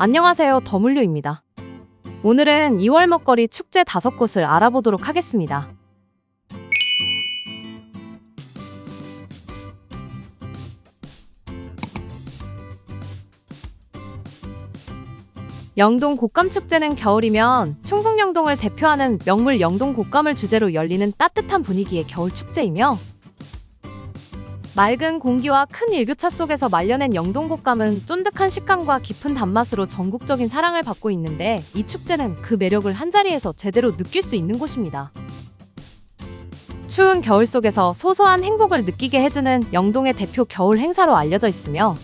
안녕하세요. 더물류입니다. 오늘은 2월 먹거리 축제 다섯 곳을 알아보도록 하겠습니다. 영동 곶감 축제는 겨울이면 충북 영동을 대표하는 명물 영동 곶감을 주제로 열리는 따뜻한 분위기의 겨울 축제이며 맑은 공기와 큰 일교차 속에서 말려낸 영동 곶감은 쫀득한 식감과 깊은 단맛으로 전국적인 사랑을 받고 있는데 이 축제는 그 매력을 한자리에서 제대로 느낄 수 있는 곳입니다. 추운 겨울 속에서 소소한 행복을 느끼게 해주는 영동의 대표 겨울 행사로 알려져 있으며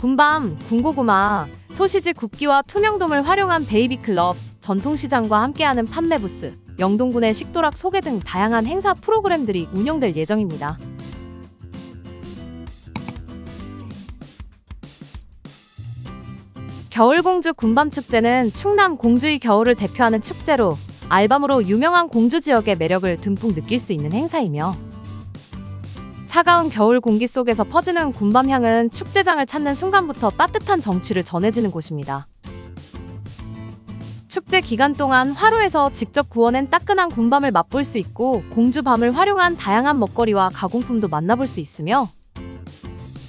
군밤, 군고구마, 소시지 굽기와 투명돔을 활용한 베이비 클럽, 전통시장과 함께하는 판매 부스, 영동군의 식도락 소개 등 다양한 행사 프로그램들이 운영될 예정입니다. 겨울공주 군밤축제는 충남 공주의 겨울을 대표하는 축제로 알밤으로 유명한 공주 지역의 매력을 듬뿍 느낄 수 있는 행사이며 차가운 겨울 공기 속에서 퍼지는 군밤 향은 축제장을 찾는 순간부터 따뜻한 정취를 전해지는 곳입니다. 축제 기간 동안 화로에서 직접 구워낸 따끈한 군밤을 맛볼 수 있고 공주밤을 활용한 다양한 먹거리와 가공품도 만나볼 수 있으며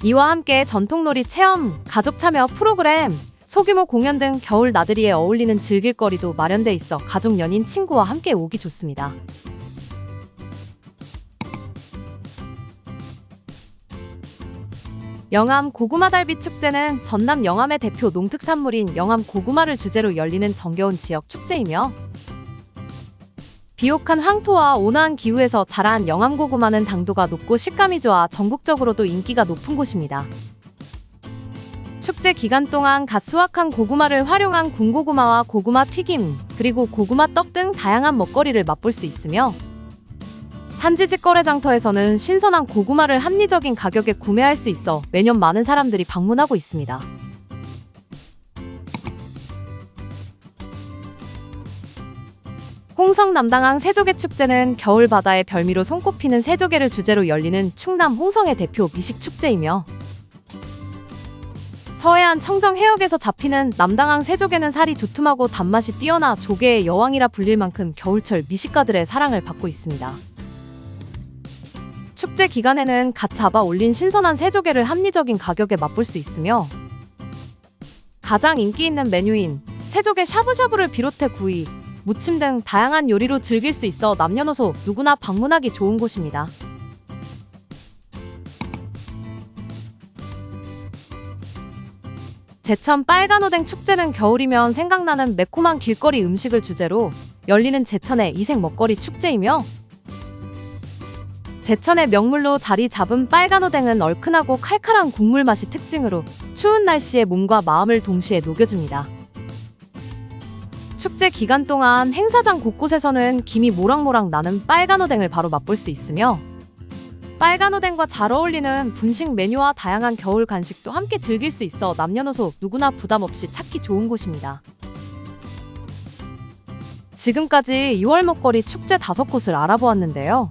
이와 함께 전통놀이 체험, 가족 참여 프로그램, 소규모 공연 등 겨울 나들이에 어울리는 즐길거리도 마련돼 있어 가족, 연인, 친구와 함께 오기 좋습니다. 영암 고구마 달비 축제는 전남 영암의 대표 농특산물인 영암 고구마를 주제로 열리는 정겨운 지역 축제이며 비옥한 황토와 온화한 기후에서 자란 영암 고구마는 당도가 높고 식감이 좋아 전국적으로도 인기가 높은 곳입니다. 축제 기간 동안 갓 수확한 고구마를 활용한 군고구마와 고구마 튀김, 그리고 고구마 떡 등 다양한 먹거리를 맛볼 수 있으며 산지직 거래장터에서는 신선한 고구마를 합리적인 가격에 구매할 수 있어 매년 많은 사람들이 방문하고 있습니다. 홍성 남당항 세조개 축제는 겨울 바다의 별미로 손꼽히는 세조개를 주제로 열리는 충남 홍성의 대표 미식 축제이며 서해안 청정 해역에서 잡히는 남당항 세조개는 살이 두툼하고 단맛이 뛰어나 조개의 여왕이라 불릴 만큼 겨울철 미식가들의 사랑을 받고 있습니다. 축제 기간에는 갓 잡아 올린 신선한 새조개를 합리적인 가격에 맛볼 수 있으며 가장 인기 있는 메뉴인 새조개 샤브샤브를 비롯해 구이, 무침 등 다양한 요리로 즐길 수 있어 남녀노소 누구나 방문하기 좋은 곳입니다. 제천 빨간오뎅 축제는 겨울이면 생각나는 매콤한 길거리 음식을 주제로 열리는 제천의 이색 먹거리 축제이며 제천의 명물로 자리 잡은 빨간오뎅은 얼큰하고 칼칼한 국물 맛이 특징으로 추운 날씨에 몸과 마음을 동시에 녹여줍니다. 축제 기간 동안 행사장 곳곳에서는 김이 모락모락 나는 빨간오뎅을 바로 맛볼 수 있으며 빨간 오뎅과 잘 어울리는 분식 메뉴와 다양한 겨울 간식도 함께 즐길 수 있어 남녀노소 누구나 부담 없이 찾기 좋은 곳입니다. 지금까지 2월 먹거리 축제 다섯 곳을 알아보았는데요.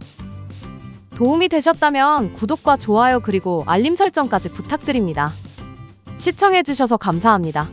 도움이 되셨다면 구독과 좋아요 그리고 알림 설정까지 부탁드립니다. 시청해주셔서 감사합니다.